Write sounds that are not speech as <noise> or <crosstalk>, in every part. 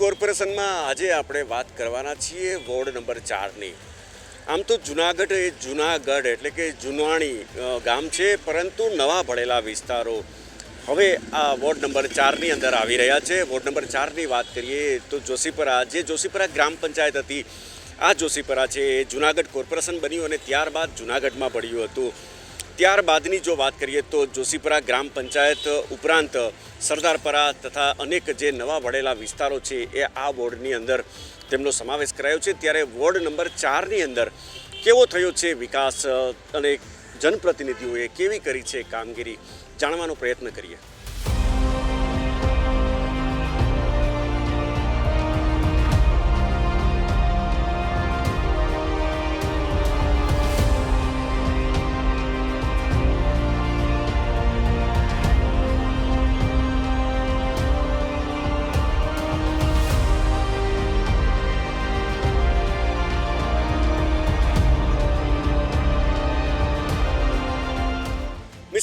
કોર્પોરેશનમાં આજે આપણે વાત કરવાના છીએ વોર્ડ નંબર ચારની. આમ તો જુનાગઢ એ જુનાગઢ એટલે કે જુનવાણી ગામ છે, પરંતુ નવા ભળેલા વિસ્તારો હવે આ વોર્ડ નંબર ચારની અંદર આવી રહ્યા છે. વોર્ડ નંબર ચારની વાત કરીએ તો જોશીપરા, જે જોશીપરા ગ્રામ પંચાયત હતી, આ જોશીપરા છે એ જુનાગઢ કોર્પોરેશન બન્યું અને ત્યારબાદ જુનાગઢમાં પડ્યું હતું. ત્યારબાદની જો વાત કરીએ તો જોશીપરા ગ્રામ પંચાયત ઉપરાંત સરદારપરા તથા અનેક જે નવા વળેલા વિસ્તારો છે એ આ વોર્ડની અંદર તેમનો સમાવેશ કરાયો છે. ત્યારે વોર્ડ નંબર ચારની અંદર કેવો થયો છે વિકાસ અને જનપ્રતિનિધિઓએ કેવી કરી છે કામગીરી? જાણવાનો પ્રયત્ન કરીએ.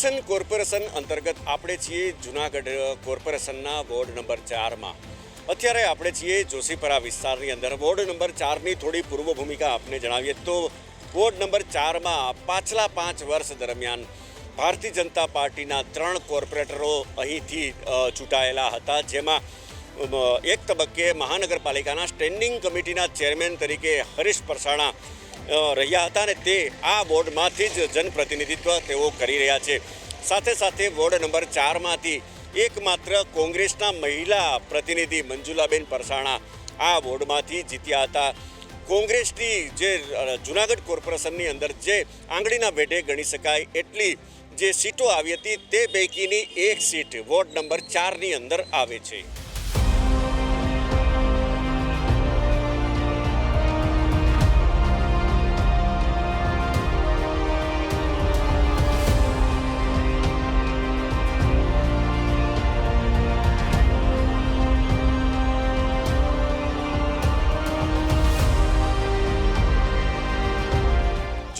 મિશન કોર્પોરેશન અંતર્ગત આપણે છીએ જુનાગઢ કોર્પોરેશનના વોર્ડ નંબર ચારમાં. અત્યારે આપણે છીએ જોશીપરા વિસ્તારની અંદર. વોર્ડ નંબર ચારની થોડી પૂર્વ ભૂમિકા આપને જણાવીએ તો, વોર્ડ નંબર ચારમાં પાછલા પાંચ વર્ષ દરમિયાન ભારતીય જનતા પાર્ટીના ત્રણ કોર્પોરેટરો અહીંથી ચૂંટાયેલા હતા, જેમાં એક તબક્કે મહાનગરપાલિકાના સ્ટેન્ડિંગ કમિટીના ચેરમેન તરીકે હરીશ પરસાણા રહ્યા હતા અને તે આ વોર્ડમાંથી જ જનપ્રતિનિધિત્વ તેઓ કરી રહ્યા છે. સાથે સાથે વોર્ડ નંબર ચારમાંથી એકમાત્ર કોંગ્રેસના મહિલા પ્રતિનિધિ મંજુલાબેન પરસાણા આ વોર્ડમાંથી જીત્યા હતા. કોંગ્રેસની જે જુનાગઢ કોર્પોરેશનની અંદર જે આંગળીના ભેટે ગણી શકાય એટલી જે સીટો આવી હતી તે પૈકીની એક સીટ વોર્ડ નંબર ચારની અંદર આવે છે.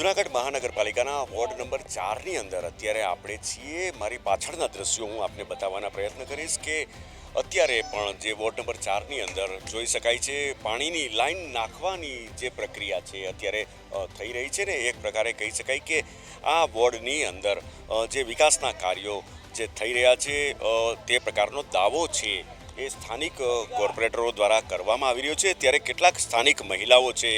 જુનાગઢ મહાનગરપાલિકાના વોર્ડ નંબર ચારની અંદર અત્યારે આપણે છીએ. મારી પાછળના દ્રશ્યો હું આપને બતાવવાના પ્રયત્ન કરીશ કે અત્યારે પણ જે વોર્ડ નંબર ચારની અંદર જોઈ શકાય છે, પાણીની લાઈન નાખવાની જે પ્રક્રિયા છે અત્યારે થઈ રહી છે ને એક પ્રકારે કહી શકાય કે આ વોર્ડની અંદર જે વિકાસના કાર્યો જે થઈ રહ્યા છે તે પ્રકારનો દાવો છે એ સ્થાનિક કોર્પોરેટરો દ્વારા કરવામાં આવી રહ્યો છે. ત્યારે કેટલાક સ્થાનિક મહિલાઓ છે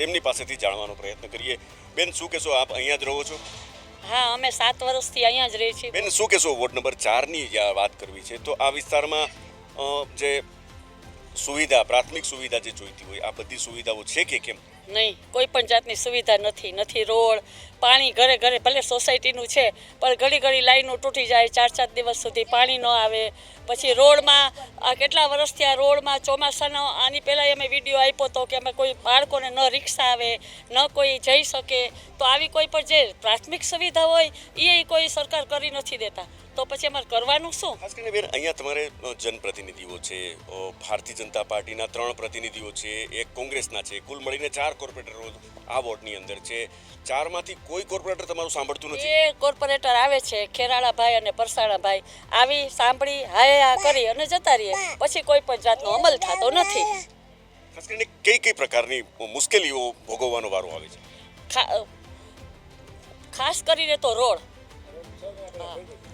તેમની પાસેથી જાણવાનો પ્રયત્ન કરીએ. બેન શું કહેશો? આપ અહીંયા જ રહો છો? હા અમે સાત વર્ષથી અહીંયા જ રહીએ છીએ. બેન શું કહેશો? વોર્ડ નંબર ચારની વાત કરવી છે. તો આ વિસ્તારમાં જે સુવિધા પ્રાથમિક સુવિધા જે જોઈતી હોય આ બધી સુવિધાઓ છે કે કેમ? નહીં કોઈ પણ જાતની સુવિધા નથી. નથી રોડ પાણી ઘરે ઘરે, ભલે સોસાયટીનું છે, પણ ઘડી ઘડી લાઈનો તૂટી જાય, ચાર ચાર દિવસ સુધી પાણી ન આવે. પછી રોડમાં, આ કેટલા વર્ષથી આ રોડમાં ચોમાસાનો, આની પહેલાં અમે વીડિયો આપ્યો હતો કે અમે કોઈ બાળકોને ન રિક્ષા આવે, ન કોઈ જઈ શકે. તો આવી કોઈ પણ જે પ્રાથમિક સુવિધા હોય એ કોઈ સરકાર કરી નથી દેતા. તો પછી અમારે કરવાનું શું? ખાસ કરીને બેન, અહીંયા તમારે જનપ્રતિનિધિઓ છે ભારતીય જનતા પાર્ટીના ત્રણ પ્રતિનિધિઓ છે, એક કોંગ્રેસના છે. કુલ મળીને ચાર કોર્પોરેટરો આ વોર્ડની અંદર છે. ચારમાંથી કોઈ કોર્પોરેટર તમારું સાંભળતું નથી? એ કોર્પોરેટર આવે છે ખેરાળા ભાઈ અને પરસાણાભાઈ આવી સાંભળી હાય હા કરી અને જતા રહીએ. પછી કોઈ પણ જાતનો અમલ થતો નથી. ખાસ કરીને કઈ કઈ પ્રકારની મુશ્કેલીઓ ભોગવવાનો વારો આવે છે? ખાસ કરીને તો રોડ.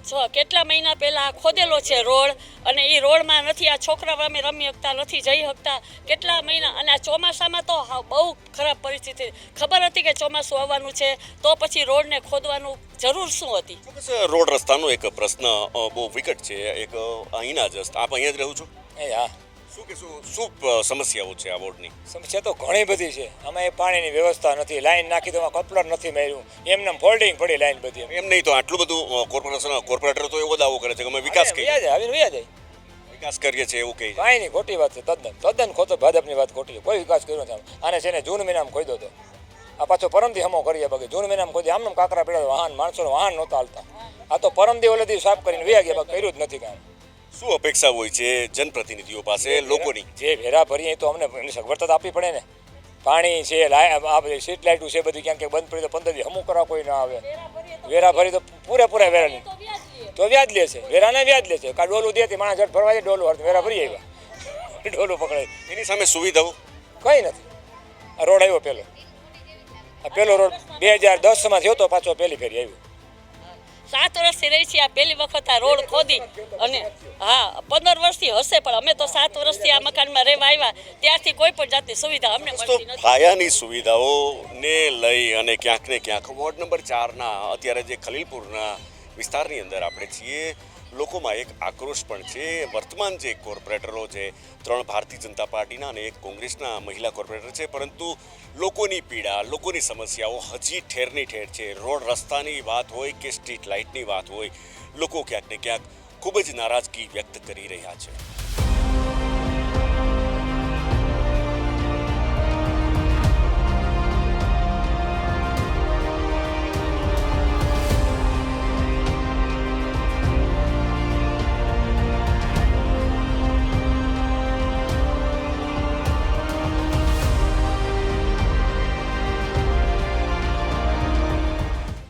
જો કેટલા મહિના પહેલાં ખોદેલો છે રોડ અને એ રોડમાં નથી આ છોકરાઓ અમે રમી શકતા નથી જઈ શકતા. કેટલા મહિના અને આ ચોમાસામાં તો બહુ ખરાબ પરિસ્થિતિ. ખબર હતી કે ચોમાસું આવવાનું છે તો પછી રોડને ખોદવાનું જરૂર શું હતી? રોડ રસ્તાનો એક પ્રશ્ન બહુ વિકટ છે. એક અહીંના જ આપ અહીંયા જ રહું છું? એ હા. શું કહેશો શું સમસ્યાઓ છે આ વોર્ડની સમસ્યા તો ઘણી બધી છે. આમાં એ પાણીની વ્યવસ્થા નથી. લાઈન નાખી તો કપલર નથી માર્યું. એમને ફોલ્ડિંગ પડી લાઈન બધી એમ. નહીં તો આટલું બધું કોર્પોરેશન કોર્પોરેટર તો એવો દાવો કરે છે કે અમે વિકાસ કરીએ. છીએ આવીને વ્યાજ જાય વિકાસ કરીએ છીએ એવું કહે કાંઈ નહીં ખોટી વાત છે તદ્દન. તદ્દન ખોટો ભાજપની વાત ખોટી છે. કોઈ વિકાસ કર્યો નથી આમ. આને છે ને જૂન મહિનામાં ખોઈ દો તો. આ પાછો પરમદી હમો કરીએ બાકી. જૂન મહિનામાં ખોદી આમને કાંકરા પડ્યા વાહન માણસો વાહન નહોતા હાલતા. આ તો પરમદી ઓલેથી સાફ કરીને વ્યા ગયા બાકી કર્યું જ નથી કામ શું અપેક્ષા હોય છે જનપ્રતિનિધિઓ પાસે લોકોની? જે ભેરા ભરીએ તો અમને એની સગવડતા તો આપવી પડે ને. પાણી છે આ બધી સ્ટ્રીટ લાઇટું છે બધી ક્યાંક બંધ પડી તો પંદર દિવસ હમું કરવા કોઈ ના આવે. વેરા ભરી તો પૂરેપૂરા વેરા લે તો વ્યાજ લે છે. વેરાને વ્યાજ લે છે. કાં ડોલું દે તે માણસ જટ ફરવા જાય ડોલું હરતું વેરા ભરી આવ્યા. <laughs> ડોલું પકડાય. એની સામે સુવિધાઓ? કંઈ નથી. આ રોડ આવ્યો પેલો. આ પેલો રોડ બે હજાર દસમાં થયો તો પાછો પહેલી ફેરી આવ્યો. સાત વર્ષથી રહી છીએ આ પહેલી વખત આ રોડ ખોદી અને હા પંદર વર્ષથી હશે પણ અમે તો સાત વર્ષથી આ મકાનમાં રહેવા આવ્યા. ત્યારથી કોઈ પણ જાતની સુવિધા અમને મળતી નથી. પાયાની સુવિધાઓને લઈ અને ક્યાંક ને ક્યાંક વોર્ડ નંબર ચારના અત્યારે જે ખલીલપુરના વિસ્તારની અંદર આપણે છીએ લોકોમાં એક આક્રોશ પણ છે. વર્તમાન જે કોર્પોરેટરો છે, ત્રણ ભારતીય જનતા પાર્ટીના અને એક કોંગ્રેસના મહિલા કોર્પોરેટર છે, પરંતુ લોકોની પીડા, લોકોની સમસ્યાઓ હજી ઠેરની ઠેર છે. રોડ રસ્તાની વાત હોય કે સ્ટ્રીટ લાઇટની વાત હોય, લોકો ક્યાંક ને ક્યાંક ખૂબ જ નારાજગી વ્યક્ત કરી રહ્યા છે.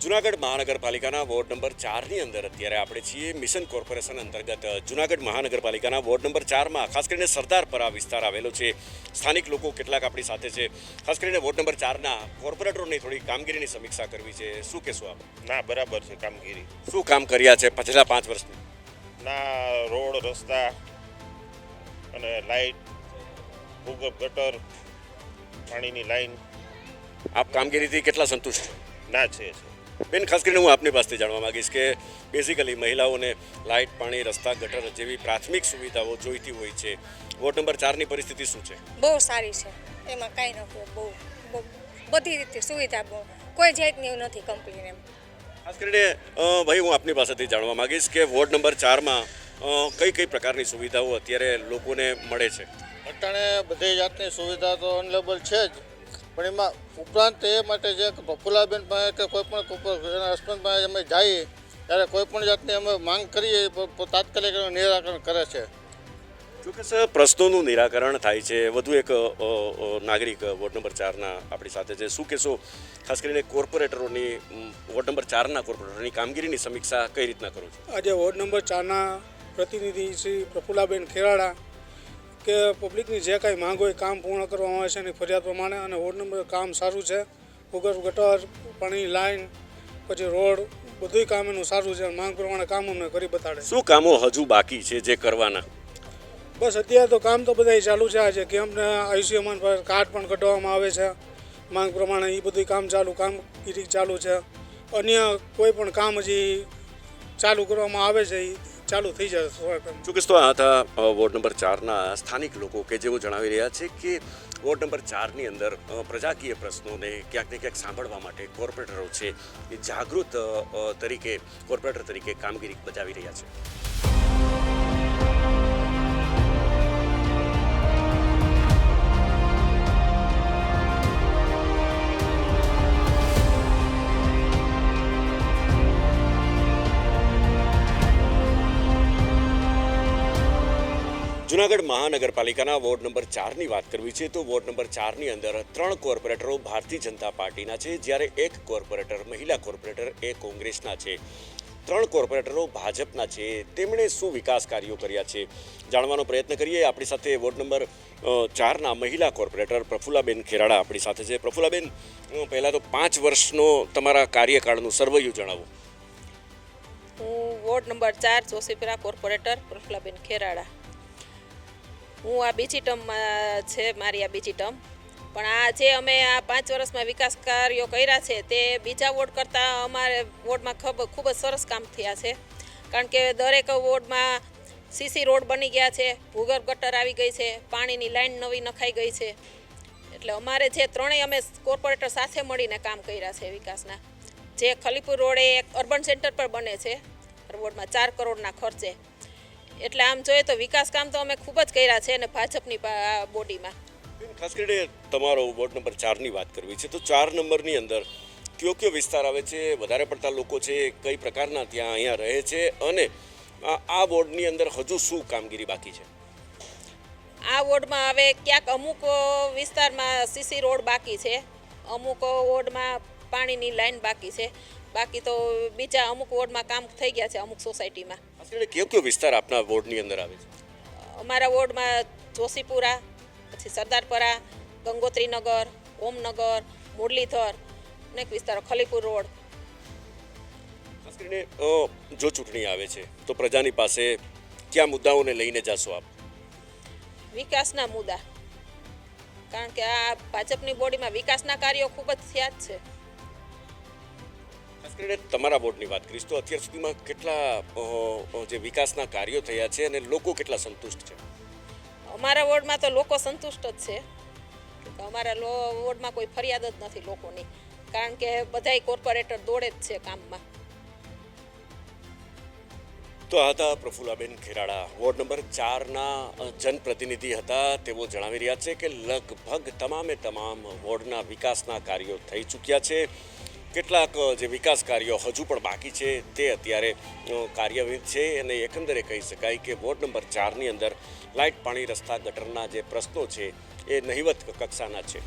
જુનાગઢ મહાનગરપાલિકાના વોર્ડ નંબર ચારની અંદર અત્યારે આપણે છીએ. મિશન કોર્પોરેશન અંતર્ગત જુનાગઢ મહાનગરપાલિકાના વોર્ડ નંબર ચારમાં ખાસ કરીને સરદારપરા વિસ્તાર આવેલો છે. સ્થાનિક લોકો કેટલાક આપણી સાથે છે. ખાસ કરીને વોર્ડ નંબર ચારના કોર્પોરેટરોની થોડી કામગીરીની સમીક્ષા કરવી છે. શું કહેશો આપ? ના બરાબર છે કામગીરી. શું કામ કર્યા છે પાછલા પાંચ વર્ષની ના રોડ રસ્તા અને લાઇટ ભૂગર્ભ ગટર પાણીની લાઇન આપ કામગીરીથી કેટલા સંતુષ્ટ? ના છે છે. બેન ખાસ કરીને હું આપની પાસેથી જાણવા માગીશ કે બેઝિકલી મહિલાઓને લાઇટ પાણી રસ્તા ગટર જેવી પ્રાથમિક સુવિધાઓ જોઈતી હોય છે. વોર્ડ નંબર ચારની પરિસ્થિતિ શું છે? બહુ સારી છે. એમાં કાંઈ નથી બહુ બધી રીતે સુવિધા બહુ. કોઈ જાતની એવું નથી કમ્પ્લેન એમ. ખાસ કરીને અ, ભાઈ હું આપની પાસેથી જાણવા માંગીશ કે વોર્ડ નંબર ચારમાં અ, કઈ કઈ પ્રકારની સુવિધાઓ અત્યારે લોકોને મળે છે? અટાણે બધી જાતની સુવિધા તો અવેલેબલ છે જ. પણ એમાં ઉપરાંત એ માટે જે પ્રફુલાબેન પ્રફુલ્લાબેન પાસે કે કોઈ પણ એના હસબન્ડ પાસે અમે જઈએ ત્યારે કોઈ પણ જાતની અમે માંગ કરીએ તાત્કાલિક એનું નિરાકરણ કરે છે. ચોક્કસ પ્રશ્નોનું નિરાકરણ થાય છે. વધુ એક નાગરિક વોર્ડ નંબર ચારના આપણી સાથે છે. શું કહેશો? ખાસ કરીને કોર્પોરેટરોની વોર્ડ નંબર ચારના કોર્પોરેટરોની કામગીરીની સમીક્ષા કઈ રીતના કરો છો? આજે વોર્ડ નંબર ચારના પ્રતિનિધિ શ્રી પ્રફુલ્લાબેન ખેરાડા કે પબ્લિકની જે કાંઈ માંગ હોય કામ પૂર્ણ કરવામાં આવે છે એની ફરિયાદ પ્રમાણે અને વોર્ડ નંબર કામ સારું છે. ભૂગર્ભ ગટર પાણીની લાઈન પછી રોડ બધુંય કામ એનું સારું છે માંગ પ્રમાણે કામ અમને કરી બતાડે શું કામો હજુ બાકી છે જે કરવાના? બસ અત્યારે તો કામ તો બધાય ચાલુ છે. આજે કેમ્પને આયુષ્યમાન પર કાર્ડ પણ કઢાવવામાં આવે છે. માંગ પ્રમાણે એ બધું કામ ચાલુ કામગીરી ચાલુ છે. અન્ય કોઈ પણ કામ હજી ચાલુ કરવામાં આવે છે એ ચાલુ થઈ જશે. ચોક્કસ. તો આ હતા વોર્ડ નંબર ચારના સ્થાનિક લોકો કે જેઓ જણાવી રહ્યા છે કે વોર્ડ નંબર ચારની અંદર પ્રજાકીય પ્રશ્નોને ક્યાંક ને ક્યાંક સાંભળવા માટે કોર્પોરેટરો છે એ જાગૃત તરીકે, કોર્પોરેટર તરીકે કામગીરી બજાવી રહ્યા છે. જુનાગઢ મહાનગરપાલિકાના વોર્ડ નંબર ચારની વાત કરવી છે, તો વોર્ડ નંબર ચારની અંદર ત્રણ કોર્પોરેટરો ભારતીય જનતા પાર્ટીના છે, જ્યારે એક કોર્પોરેટર મહિલા કોર્પોરેટર, એ કોંગ્રેસના છે. ત્રણ કોર્પોરેટરો ભાજપના છે, તેમણે શું વિકાસ કાર્યો કર્યા છે? જાણવાનો પ્રયત્ન કરીએ. આપણી સાથે વોર્ડ નંબર ચારના મહિલા કોર્પોરેટર પ્રફુલાબેન ખેરાડા આપણી સાથે છે. પ્રફુલ્લાબેન પહેલાં તો પાંચ વર્ષનો તમારા કાર્યકાળનું સર્વૈયું જણાવો. હું વોર્ડ નંબર ચાર જોશીપુરા કોર્પોરેટર પ્રફુલાબેન ખેરાડા હું આ બીજી ટર્મમાં છે, મારી આ બીજી ટર્મ. પણ આ જે અમે આ પાંચ વર્ષમાં વિકાસ કાર્યો કર્યા છે, તે બીજા વોર્ડ કરતાં અમારે વોર્ડમાં ખૂબ જ સરસ કામ થયા છે. કારણ કે દરેક વોર્ડમાં સીસી રોડ બની ગયા છે, ભૂગર્ભ ગટર આવી ગઈ છે, પાણીની લાઈન નવી નખાઈ ગઈ છે. એટલે અમારે જે ત્રણેય અમે કોર્પોરેટર સાથે મળીને કામ કર્યા છે વિકાસના. જે ખલીપુર રોડે એક અર્બન સેન્ટર પર બને છે રોડમાં ચાર કરોડના ખર્ચે. એટલે આમ જોઈએ તો વિકાસ કામ તો અમે ખૂબ જ કર્યા છે અને ભાજપની આ બોડીમાં. ખાસ કરીને તમારો વોર્ડ નંબર ચારની વાત કરવી છે તો ચાર નંબરની અંદર કયો કયો વિસ્તાર આવે છે વધારે પડતા લોકો છે કઈ પ્રકારના ત્યાં અહીંયા રહે છે અને આ- આ વોર્ડની અંદર હજુ શું કામગીરી બાકી છે? આ વોર્ડમાં હવે ક્યાંક અમુક વિસ્તારમાં સીસી રોડ બાકી છે અમુક વોર્ડમાં પાણીની લાઈન બાકી છે બાકી તો બીજા અમુક વોર્ડમાં કામ થઈ ગયા છે અમુક સોસાયટીમાં. ખાસ કયો કયો વિસ્તાર આપના વોર્ડની અંદર આવે છે? અમારા વોર્ડમાં જોશીપુરા પછી સરદારપરા ગંગોત્રીનગર ઓમનગર મુરલીધર અનેક વિસ્તારો ખલીપુર રોડ. ખાસ કરીને જો ચૂંટણી આવે છે તો પ્રજાની પાસે કયા મુદ્દાઓને લઈને જશો આપ? વિકાસના મુદ્દા. કારણ કે આ ભાજપની બોડીમાં વિકાસના કાર્યો ખૂબ જ થયા જ છે. કરીને તમારા બોર્ડની વાત કરીશ તો અત્યાર સુધીમાં કેટલા જે વિકાસના કાર્યો થયા છે અને લોકો કેટલા સંતુષ્ટ છે? અમારા વોર્ડમાં તો લોકો સંતુષ્ટ જ છે. અમારા લો વોર્ડમાં કોઈ ફરિયાદ જ નથી લોકોની. કારણ કે બધાય કોર્પોરેટર દોડે જ છે કામમાં. તો આ હતા પ્રફુલ્લાબેન ખેરાડા વોર્ડ નંબર ચારના જનપ્રતિનિધિ હતા. તેઓ જણાવી રહ્યા છે કે લગભગ તમામે તમામ વોર્ડના વિકાસના કાર્યો થઈ ચૂક્યા છે. કેટલાક જે વિકાસ કાર્યો હજુ પણ બાકી છે, તે અત્યારે કાર્યવિત છે અને એકંદરે કહી શકાય કે વોર્ડ નંબર ચારની અંદર લાઇટ પાણી રસ્તા ગટરના જે પ્રશ્નો છે, એ નહિવત કક્ષાના છે.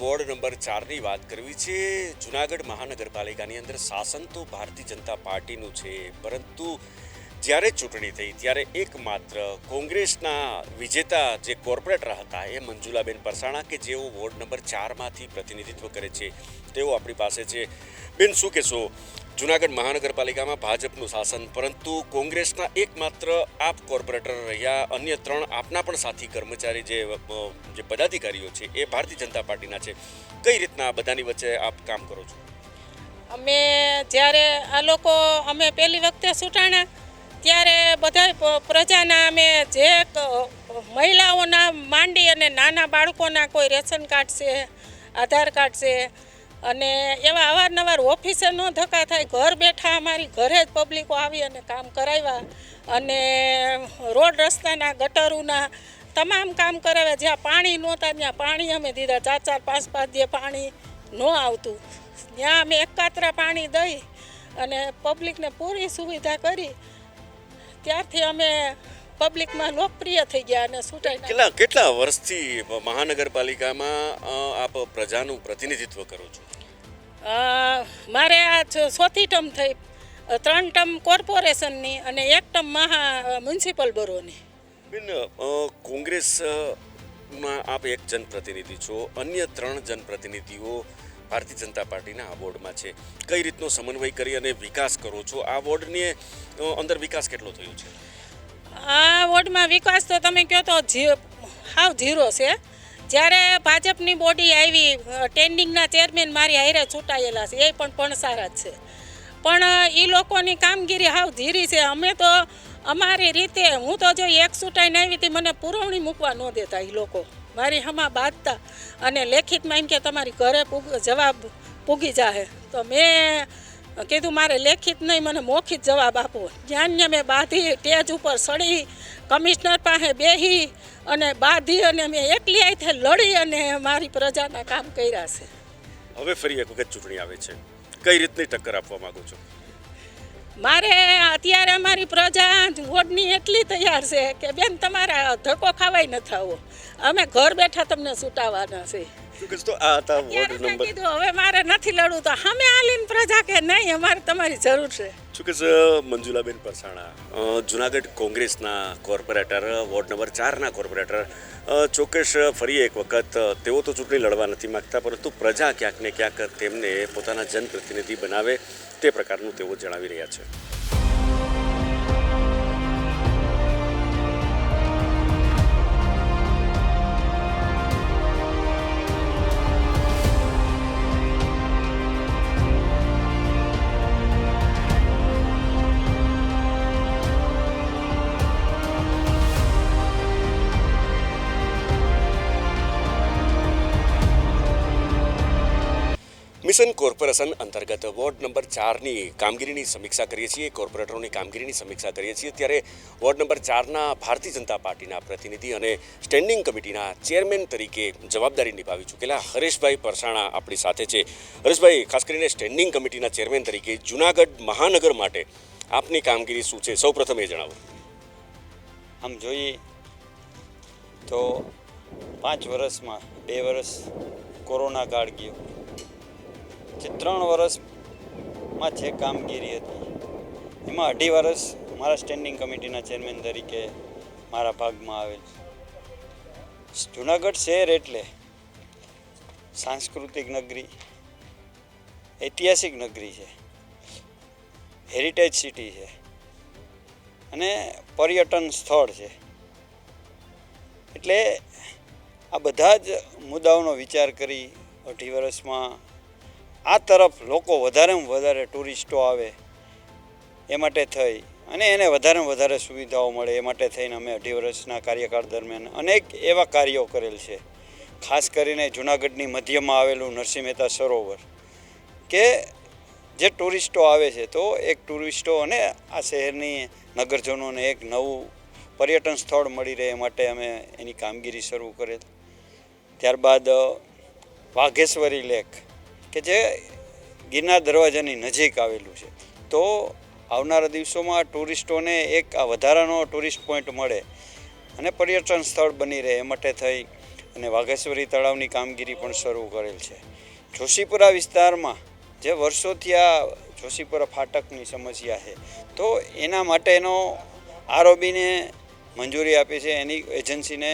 વોર્ડ નંબર ચારની વાત કરવી છે. જુનાગઢ મહાનગરપાલિકાની અંદર શાસન તો ભારતીય જનતા પાર્ટીનું છે, પરંતુ જ્યારે ચૂંટણી થઈ ત્યારે એકમાત્ર કોંગ્રેસના વિજેતા જે કોર્પોરેટર હતા એ મંજુલાબેન પરસાણા કે જેઓ વોર્ડ નંબર ચારમાંથી પ્રતિનિધિત્વ કરે છે, તેઓ આપણી પાસે છે. બેન, શું કહેશો? જુનાગઢ મહાનગરપાલિકામાં ભાજપનું શાસન, પરંતુ કોંગ્રેસના એકમાત્ર આપ કોર્પોરેટર રહ્યા અન્ય ત્રણ આપના પણ સાથી કર્મચારી જે જે પદાધિકારીઓ છે, એ ભારતીય જનતા પાર્ટીના છે. કઈ રીતના આ બધાની વચ્ચે આપ કામ કરો છો? અમે જ્યારે આ લોકો અમે પહેલી વખતે છૂટાણા ત્યારે બધા પ્રજાના અમે જે મહિલાઓના માંડી અને નાના બાળકોના કોઈ રેશન કાર્ડ છે, આધાર કાર્ડ છે અને એવા અવારનવાર ઓફિસે ન ધક્કા થાય, ઘર બેઠા અમારી ઘરે જ પબ્લિકો આવી અને કામ કરાવ્યા. અને રોડ રસ્તાના, ગટરોના તમામ કામ કરાવ્યા. જ્યાં પાણી નહોતા, ત્યાં પાણી અમે દીધા. ચાર ચાર, પાંચ પાંચ જે પાણી ન આવતું. ત્યાં અમે એકાત્રા પાણી દઈ અને પબ્લિકને પૂરી સુવિધા કરી. ત્યારથી અમે પબ્લિકમાં લોકપ્રિય થઈ ગયા અને છૂટાઈ કેટલા કેટલા વર્ષથી મહાનગરપાલિકામાં આપ પ્રજાનું પ્રતિનિધિત્વ કરો છો? મારે આ ચોથી ટર્મ થઈ. ત્રણ ટર્મ કોર્પોરેશનની અને એક ટર્મ મહા મ્યુનિસિપલ બરોની. બેન કોંગ્રેસમાં આપ એક જનપ્રતિનિધિ છો અન્ય ત્રણ જનપ્રતિનિધિઓ ભારતીય જનતા પાર્ટીના આ વોર્ડમાં છે. કઈ રીતનો સમન્વય કરી અને વિકાસ કરો છો? આ વોર્ડની અંદર વિકાસ કેટલો થયો છે? આ વોર્ડમાં વિકાસ તો તમે કહો તો હાવ ઝીરો છે. જ્યારે ભાજપની બોડી આવી ટેન્ડિંગના ચેરમેન મારી હારે ચૂંટાયેલા છે, એ પણ પણસારા જ છે. પણ એ લોકોની કામગીરી હાવ ધીરી છે. અમે તો અમારી રીતે, હું તો જો એક ચૂંટાઈને આવી હતી, મને પુરવણી મૂકવા ન દેતા એ લોકો. મારી હમા બાંધતા અને લેખિતમાં એમ કે તમારી ઘરે જવાબ પૂગી જાહે. તો મેં કીધું મારે લેખિત નહીં મને મોખિત જવાબ આપો. જ્ઞાનને મેં બાંધી ટેજ ઉપર સડી કમિશનર પાસે બેહી અને બાંધી અને મેં એકલી આઈથી લડી અને મારી પ્રજાના કામ કર્યા છે. હવે ફરી એક વખત ચૂંટણી આવે છે. કઈ રીતની ટક્કર આપવા માંગો છો? મારે અત્યારે અમારી પ્રજા વોર્ડની એટલી તૈયાર છે કે બેન તમારા ધક્કો ખાવાય ન થાવો. અમે ઘર બેઠા તમને છૂટાવાના છે. તો આ હતા વોર્ડ નંબર કીધું હવે મારે નથી લડવું તો અમે આલીને પ્રજા કે નહીં? અમારે તમારી જરૂર છે. શું મંજુલાબેન પરસાણા જુનાગઢ કોંગ્રેસના કોર્પોરેટર વોર્ડ નંબર ચારના કોર્પોરેટર ચોક્કસ ફરી એક વખત તેઓ તો ચૂંટણી લડવા નથી માગતા પરંતુ પ્રજા ક્યાંક ને ક્યાંક તેમને પોતાના જનપ્રતિનિધિ બનાવે તે પ્રકારનું તેઓ જણાવી રહ્યા છે. મિશન કોર્પોરેશન અંતર્ગત વોર્ડ નંબર ચારની કામગીરીની સમીક્ષા કરીએ છીએ. કોર્પોરેટરોની કામગીરીની સમીક્ષા કરીએ છીએ. ત્યારે વોર્ડ નંબર ચારના ભારતીય જનતા પાર્ટીના પ્રતિનિધિ અને સ્ટેન્ડિંગ કમિટીના ચેરમેન તરીકે જવાબદારી નિભાવી ચૂકેલા હરેશભાઈ પરસાણા આપણી સાથે છે. હરેશભાઈ, ખાસ કરીને સ્ટેન્ડિંગ કમિટીના ચેરમેન તરીકે જુનાગઢ મહાનગર માટે આપની કામગીરી શું છે? સૌપ્રથમ એ જણાવો. આમ જોઈએ તો પાંચ વર્ષમાં બે વર્ષ કોરોના કાળ ગયો. જે ત્રણ વર્ષમાં જે કામગીરી હતી, એમાં અઢી વર્ષ મારા સ્ટેન્ડિંગ કમિટીના ચેરમેન તરીકે મારા ભાગમાં આવેલ જુનાગઢ શહેર એટલે સાંસ્કૃતિક નગરી, ઐતિહાસિક નગરી છે હેરિટેજ સિટી છે અને પર્યટન સ્થળ છે. એટલે આ બધા જ મુદ્દાઓનો વિચાર કરી અઢી વર્ષમાં આ તરફ લોકો વધારેમાં વધારે ટુરિસ્ટો આવે, એ માટે થઈ. અને એને વધારેમાં વધારે સુવિધાઓ મળે, એ માટે થઈને અમે અઢી વર્ષના કાર્યકાળ દરમિયાન અનેક એવા કાર્યો કરેલ છે. ખાસ કરીને જુનાગઢની મધ્યમાં આવેલું નરસિંહ મહેતા સરોવર, કે જે ટુરિસ્ટો આવે છે, તો એક ટુરિસ્ટો અને આ શહેરની નગરજનોને એક નવું પર્યટન સ્થળ મળી રહે, એ માટે અમે એની કામગીરી શરૂ કરેલ. ત્યારબાદ વાઘેશ્વરી લેક કે જે ગિરનાર દરવાજાની નજીક આવેલું છે. તો આવનારા દિવસોમાં ટુરિસ્ટોને એક આ વધારાનો ટુરિસ્ટ પોઈન્ટ મળે અને પર્યટન સ્થળ બની રહે એ માટે થઈ અને વાઘેશ્વરી તળાવની કામગીરી પણ શરૂ કરેલ છે. જોશીપુરા વિસ્તારમાં જે વર્ષોથી આ જોશીપુરા ફાટકની સમસ્યા છે, તો એના માટેનો આરઓબીને મંજૂરી આપી છે. એની એજન્સીને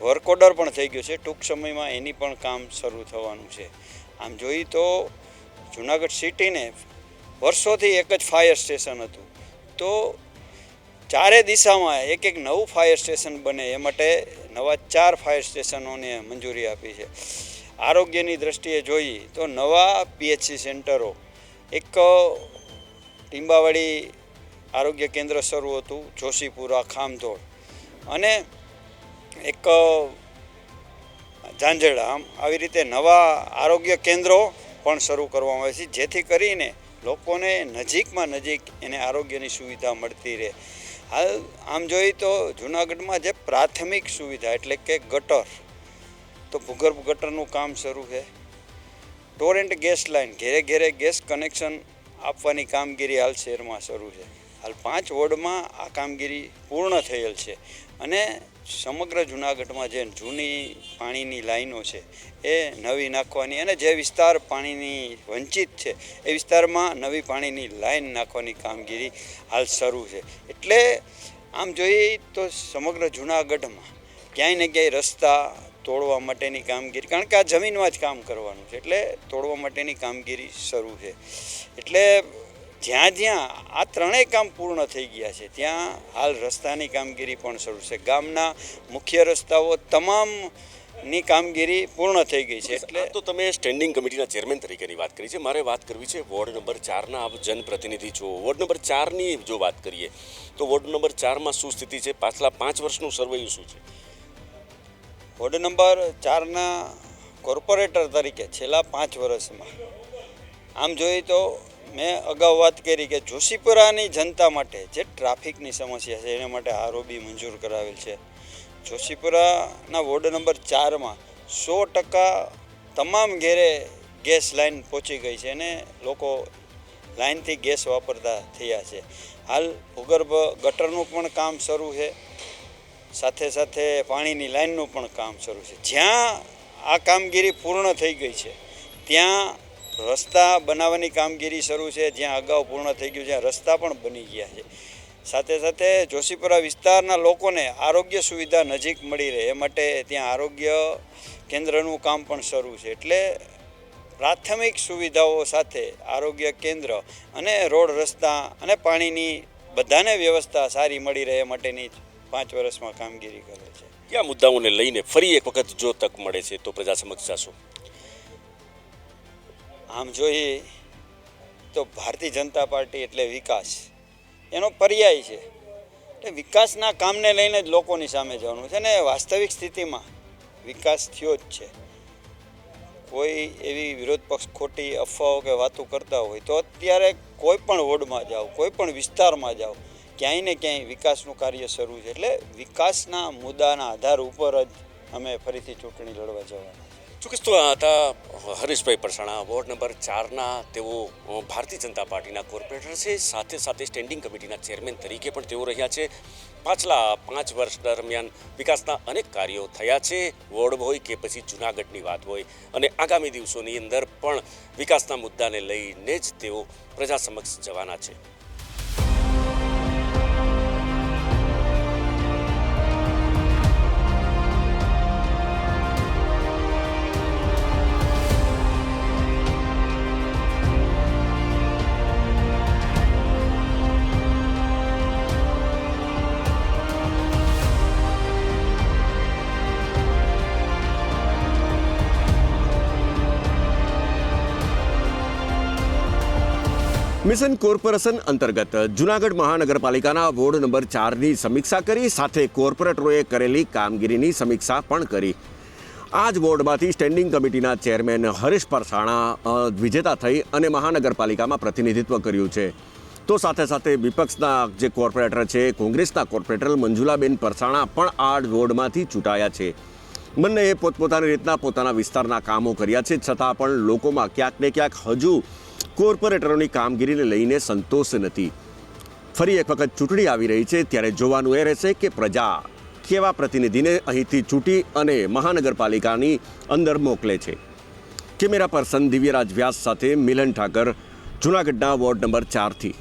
વર્ક ઓર્ડર પણ થઈ ગયો છે. ટૂંક સમયમાં એની પણ કામ શરૂ થવાનું છે. આમ જોઈએ તો જુનાગઢ સિટીને વર્ષોથી એક જ ફાયર સ્ટેશન હતું. તો ચારે દિશામાં એક એક નવું ફાયર સ્ટેશન બને એ માટે નવા ચાર ફાયર સ્ટેશનોને મંજૂરી આપી છે. આરોગ્યની દ્રષ્ટિએ જોઈએ તો નવા પીએચસી સેન્ટરો, એક ટીંબાવાડી આરોગ્ય કેન્દ્ર શરૂ હતું, જોશીપુરા, ખામધોળ અને એક ઝાંઝરડા આમ આવી રીતે નવા આરોગ્ય કેન્દ્રો પણ શરૂ કરવામાં આવે છે, જેથી કરીને લોકોને નજીકમાં નજીક એને આરોગ્યની સુવિધા મળતી રહે. હાલ આમ જોઈએ તો જુનાગઢમાં જે પ્રાથમિક સુવિધા એટલે કે ગટર, તો ભૂગર્ભ ગટરનું કામ શરૂ છે. ટોરેન્ટ ગેસ લાઇન ઘેરે ઘેરે ગેસ કનેક્શન આપવાની કામગીરી હાલ શહેરમાં શરૂ છે. હાલ પાંચ વોર્ડમાં આ કામગીરી પૂર્ણ થયેલ છે. અને સમગ્ર જુનાગઢમાં જે જૂની પાણીની લાઈનો છે, એ નવી નાખવાની અને જે વિસ્તાર પાણીની વંચિત છે, એ વિસ્તારમાં નવી પાણીની લાઈન નાખવાની કામગીરી હાલ શરૂ છે. એટલે આમ જોઈએ તો સમગ્ર જુનાગઢમાં ક્યાંય ને ક્યાંય રસ્તા તોડવા માટેની કામગીરી, કારણ કે આ જમીનમાં જ કામ કરવાનું છે, એટલે તોડવા માટેની કામગીરી શરૂ છે. એટલે જ્યાં જ્યાં આ ત્રણેય કામ પૂર્ણ થઈ ગયા છે ત્યાં હાલ રસ્તાની કામગીરી પણ શરૂ છે. ગામના મુખ્ય રસ્તાઓ તમામની કામગીરી પૂર્ણ થઈ ગઈ છે એટલે તો તમે સ્ટેન્ડિંગ કમિટીના ચેરમેન તરીકેની વાત કરી છે. મારે વાત કરવી છે વોર્ડ નંબર ચારના આપ જનપ્રતિનિધિ છો. વોર્ડ નંબર ચારની જો વાત કરીએ તો વોર્ડ નંબર ચારમાં શું સ્થિતિ છે? પાછલા પાંચ વર્ષનું સર્વેયું શું છે? વોર્ડ નંબર ચારના કોર્પોરેટર તરીકે છેલ્લા પાંચ વર્ષમાં આમ જોઈએ તો મેં અગાઉ વાત કરી કે જોશીપુરાની જનતા માટે જે ટ્રાફિકની સમસ્યા છે, એના માટે આરઓબી મંજૂર કરાવેલ છે. જોશીપુરાના વોર્ડ નંબર ચારમાં સો ટકા તમામ ઘેરે ગેસ લાઇન પહોંચી ગઈ છે અને લોકો લાઈનથી ગેસ વાપરતા થયા છે. હાલ ભૂગર્ભ ગટરનું પણ કામ શરૂ છે, સાથે સાથે પાણીની લાઈનનું પણ કામ શરૂ છે. જ્યાં આ કામગીરી પૂર્ણ થઈ ગઈ છે, ત્યાં રસ્તા બનાવવાની કામગીરી શરૂ છે, જ્યાં અગાઉ પૂર્ણ થઈ ગયું છે રસ્તા પણ બની ગયા છે. સાથે સાથે જોશીપુરા વિસ્તારના લોકોને આરોગ્ય સુવિધા નજીક મળી રહે, એ માટે ત્યાં આરોગ્ય કેન્દ્રનું કામ પણ શરૂ છે. એટલે પ્રાથમિક સુવિધાઓ સાથે આરોગ્ય કેન્દ્ર અને રોડ રસ્તા અને પાણીની બધાને વ્યવસ્થા સારી મળી રહે માટેની પાંચ વર્ષમાં કામગીરી કરે છે. કયા મુદ્દાઓને લઈને ફરી એક વખત જો તક મળે છે, તો પ્રજા સમક્ષ જાશો? આમ જોઈએ તો ભારતીય જનતા પાર્ટી એટલે વિકાસ. એનો પર્યાય છે. એટલે વિકાસના કામને લઈને જ લોકોની સામે જવાનું છે ને વાસ્તવિક સ્થિતિમાં વિકાસ થયો જ છે. કોઈ એવી વિરોધ પક્ષ ખોટી અફવાઓ કે વાતો કરતા હોય તો અત્યારે કોઈ પણ વોર્ડમાં જાઓ, કોઈ પણ વિસ્તારમાં જાઓ, ક્યાંય ને ક્યાંય વિકાસનું કાર્ય શરૂ છે. એટલે વિકાસના મુદ્દાના આધાર ઉપર જ અમે ફરીથી ચૂંટણી લડવા જવાના. ચોક્કસ તો હતા હરીશભાઈ પરસાણા, વોર્ડ નંબર ચારના, તેઓ ભારતીય જનતા પાર્ટીના કોર્પોરેટર છે, સાથે સાથે સ્ટેન્ડિંગ કમિટીના ચેરમેન તરીકે પણ તેઓ રહ્યા છે. પાછલા પાંચ વર્ષ દરમિયાન વિકાસના અનેક કાર્યો થયા છે, વોર્ડ હોય કે પછી જુનાગઢની વાત હોય. અને આગામી દિવસોની અંદર પણ વિકાસના મુદ્દાને લઈને જ તેઓ પ્રજા સમક્ષ જવાના છે. મિશન કોર્પોરેશન અંતર્ગત જુનાગઢ મહાનગરપાલિકાના વોર્ડ નંબર ચારની સમીક્ષા કરી, સાથે કોર્પોરેટરોએ કરેલી કામગીરીની સમીક્ષા પણ કરી. આ જ વોર્ડમાંથી સ્ટેન્ડિંગ કમિટીના ચેરમેન હરીશ પરસાણા વિજેતા થઈ અને મહાનગરપાલિકામાં પ્રતિનિધિત્વ કર્યું છે. તો સાથે સાથે વિપક્ષના જે કોર્પોરેટર છે, કોંગ્રેસના કોર્પોરેટર મંજુલાબેન પરસાણા પણ આ વોર્ડમાંથી ચૂંટાયા છે. બંનેએ પોતપોતાની રીતના પોતાના વિસ્તારના કામો કર્યા છે, છતાં પણ લોકોમાં ક્યાંક ને ક્યાંક હજુ કોર્પોરેટરોની કામગીરીને લઈને સંતોષ નથી. ફરી એક વખત ચૂંટણી આવી રહી છે, ત્યારે જોવાનું એ રહેશે કે પ્રજા કેવા પ્રતિનિધિને અહીંથી ચૂંટી અને મહાનગરપાલિકાની અંદર મોકલે છે. કેમેરા પર્સન દિવ્યરાજ વ્યાસ સાથે મિલન ઠાકર, જૂનાગઢના વોર્ડ નંબર ચારથી.